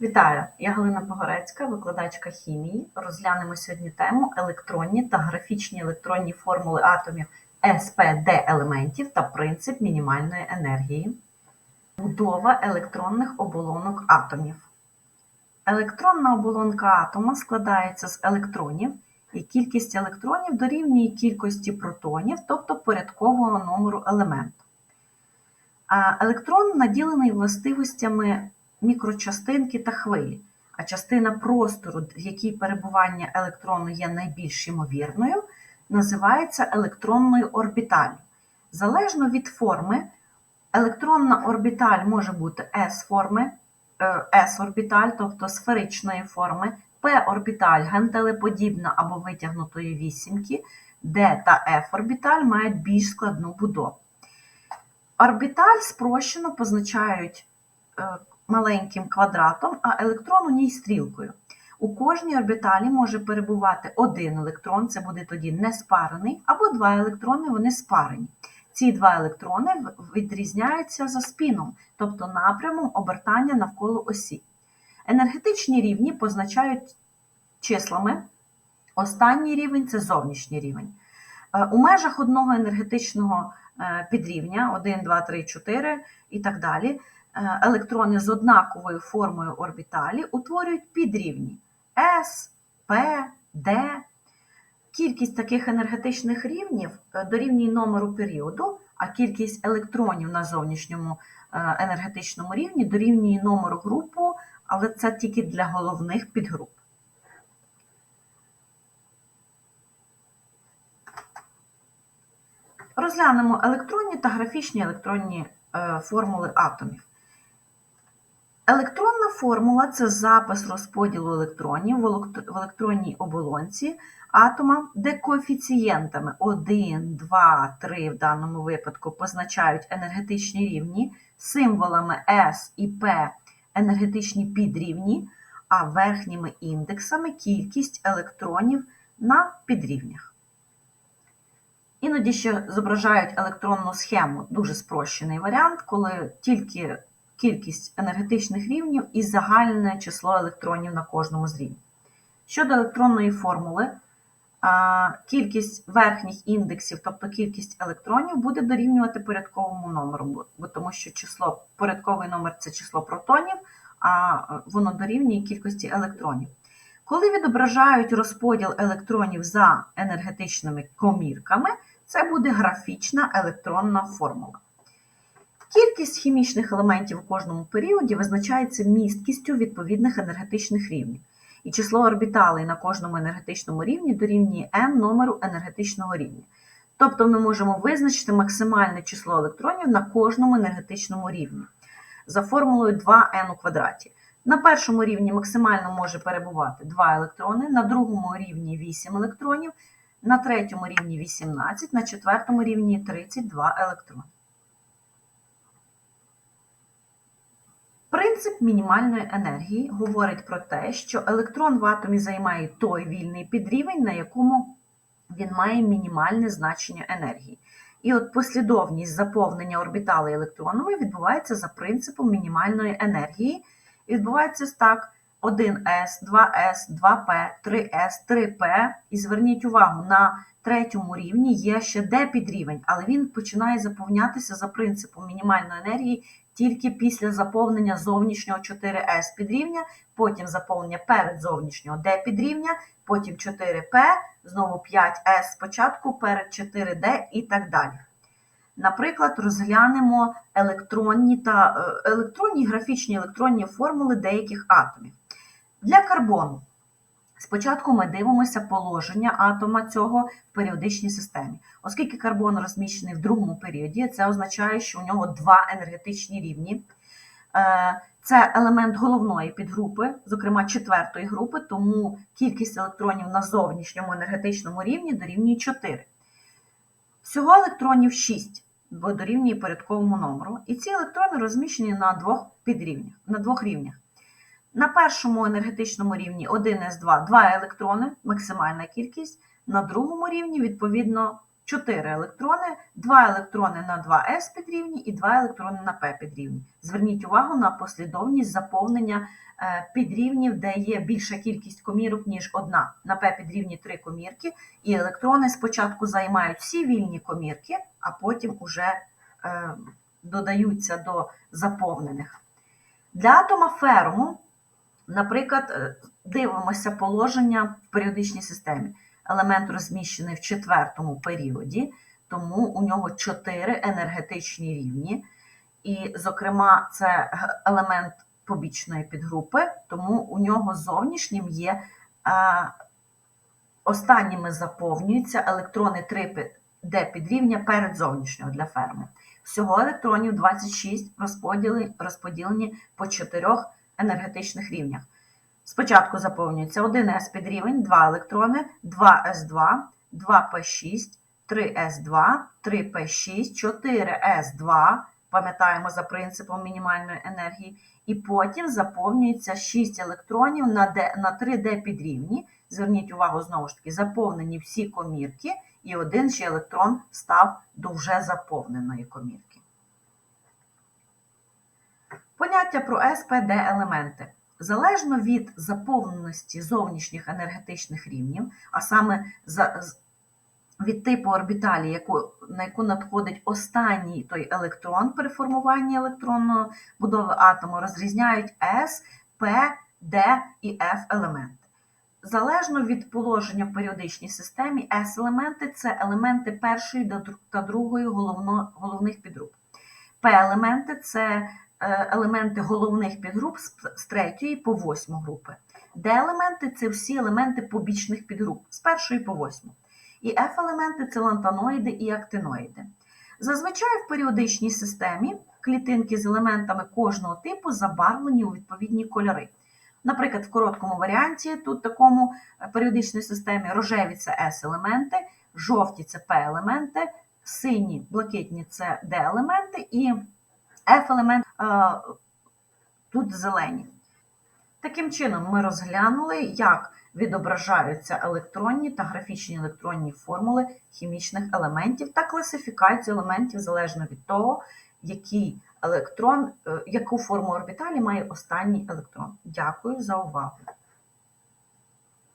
Вітаю! Я Галина Погорецька, викладачка хімії. Розглянемо сьогодні тему електронні та графічні електронні формули атомів СПД елементів та принцип мінімальної енергії. Будова електронних оболонок атомів. Електронна оболонка атома складається з електронів, і кількість електронів дорівнює кількості протонів, тобто порядкового номеру елементу. Електрон наділений властивостями мікрочастинки та хвилі, а частина простору, в якій перебування електрону є найбільш ймовірною, називається електронною орбіталлю. Залежно від форми, електронна орбіталь може бути S-форми, S-орбіталь, тобто сферичної форми, P-орбіталь гантелеподібна або витягнутої вісімки, D та F-орбіталь мають більш складну будову. Орбіталь спрощено позначають е, маленьким квадратом, а електрон у ній стрілкою. У кожній орбіталі може перебувати один електрон, це буде тоді неспарений, або два електрони, вони спарені. Ці два електрони відрізняються за спіном, тобто напрямом обертання навколо осі. Енергетичні рівні позначають числами. Останній рівень це зовнішній рівень. Е, У межах одного енергетичного е, підрівня 1, 2, 3, 4 і так далі. Е, Електрони з однаковою формою орбіталі утворюють підрівні S, P, D. Кількість таких енергетичних рівнів е, дорівнює номеру періоду, а кількість електронів на зовнішньому е, енергетичному рівні дорівнює номеру групу, але це тільки для головних підгруп. Розглянемо електронні та графічні електронні формули атомів. Електронна формула це запис розподілу електронів в електронній оболонці атома, де коефіцієнтами 1, 2, 3 в даному випадку позначають енергетичні рівні, символами S і P енергетичні підрівні, а верхніми індексами кількість електронів на підрівнях. Іноді ще зображають електронну схему, дуже спрощений варіант, коли тільки кількість енергетичних рівнів і загальне число електронів на кожному з рівнів. Щодо електронної формули, кількість верхніх індексів, тобто кількість електронів, буде дорівнювати порядковому номеру, бо- тому що число, порядковий номер це число протонів, а воно дорівнює кількості електронів. Коли відображають розподіл електронів за енергетичними комірками, це буде графічна електронна формула. Кількість хімічних елементів у кожному періоді визначається місткістю відповідних енергетичних рівнів. І число орбіталей на кожному енергетичному рівні дорівнює n номеру енергетичного рівня. Тобто ми можемо визначити максимальне число електронів на кожному енергетичному рівні за формулою 2n у квадраті. На першому рівні максимально може перебувати 2 електрони, на другому рівні 8 електронів, на третьому рівні 18, на четвертому рівні 32 електрони. Принцип мінімальної енергії говорить про те, що електрон в атомі займає той вільний підрівень, на якому він має мінімальне значення енергії. І от послідовність заповнення орбіталей електронової відбувається за принципом мінімальної енергії. Відбувається так: 1s, 2s, 2p, 3s, 3p. І зверніть увагу, на третьому рівні є ще d підрівень, але він починає заповнятися за принципом мінімальної енергії тільки після заповнення зовнішнього 4s підрівня, потім заповнення перед зовнішнього d підрівня, потім 4p, знову 5s спочатку, перед 4d і так далі. Наприклад, розглянемо електронні та е, електронні графічні електронні формули деяких атомів. Для карбону спочатку ми дивимося положення атома цього в періодичній системі. Оскільки карбон розміщений в другому періоді, це означає, що у нього два енергетичні рівні. Е, Це елемент головної підгрупи, зокрема четвертої групи, тому кількість електронів на зовнішньому енергетичному рівні дорівнює 4. Всього електронів 6, бо дорівнює порядковому номеру. І ці електрони розміщені на двох підрівнях, на двох рівнях. На першому енергетичному рівні 1С2 2 електрони, максимальна кількість. На другому рівні, відповідно, 4 електрони, 2 електрони на 2s підрівні і 2 електрони на p підрівні. Зверніть увагу на послідовність заповнення е, підрівнів, де є більша кількість комірок, ніж одна. На p підрівні 3 комірки, і електрони спочатку займають всі вільні комірки, а потім уже е, додаються до заповнених. Для атома ферму, наприклад, е, дивимося положення в періодичній системі. Елемент розміщений в четвертому періоді, тому у нього чотири енергетичні рівні. І, зокрема, це елемент побічної підгрупи, тому у нього зовнішнім є е, останніми заповнюються електрони 3 d підрівня перед зовнішнього для ферми. Всього електронів 26 розподілені по чотирьох енергетичних рівнях. Спочатку заповнюється 1С підрівень, 2 електрони, 2С2, 2П6, 3С2, 3П6, 4С2, пам'ятаємо за принципом мінімальної енергії, і потім заповнюється 6 електронів на, на 3D підрівні. Зверніть увагу, знову ж таки, заповнені всі комірки, і один ще електрон став до вже заповненої комірки. Поняття про СПД елементи. Залежно від заповненості зовнішніх енергетичних рівнів, а саме від типу орбіталі, яку, на яку надходить останній той електрон при формуванні електронної будови атому, розрізняють S, P, D і F елементи. Залежно від положення в періодичній системі, S-елементи це елементи першої та другої головних підгруп. P-елементи це елементи головних підгруп з з третьої по восьму групи. Д-елементи це всі елементи побічних підгруп з першої по восьму. І F-елементи це лантаноїди і актиноїди. Зазвичай в періодичній системі клітинки з елементами кожного типу забарвлені у відповідні кольори. Наприклад, в короткому варіанті, тут такому е, періодичній системі рожеві це S-елементи, жовті це P-елементи, сині, блакитні це D-елементи і F-елемент е, тут зелені. Таким чином, ми розглянули, як відображаються електронні та графічні електронні формули хімічних елементів та класифікацію елементів залежно від того, який електрон, е, яку форму орбіталі має останній електрон. Дякую за увагу.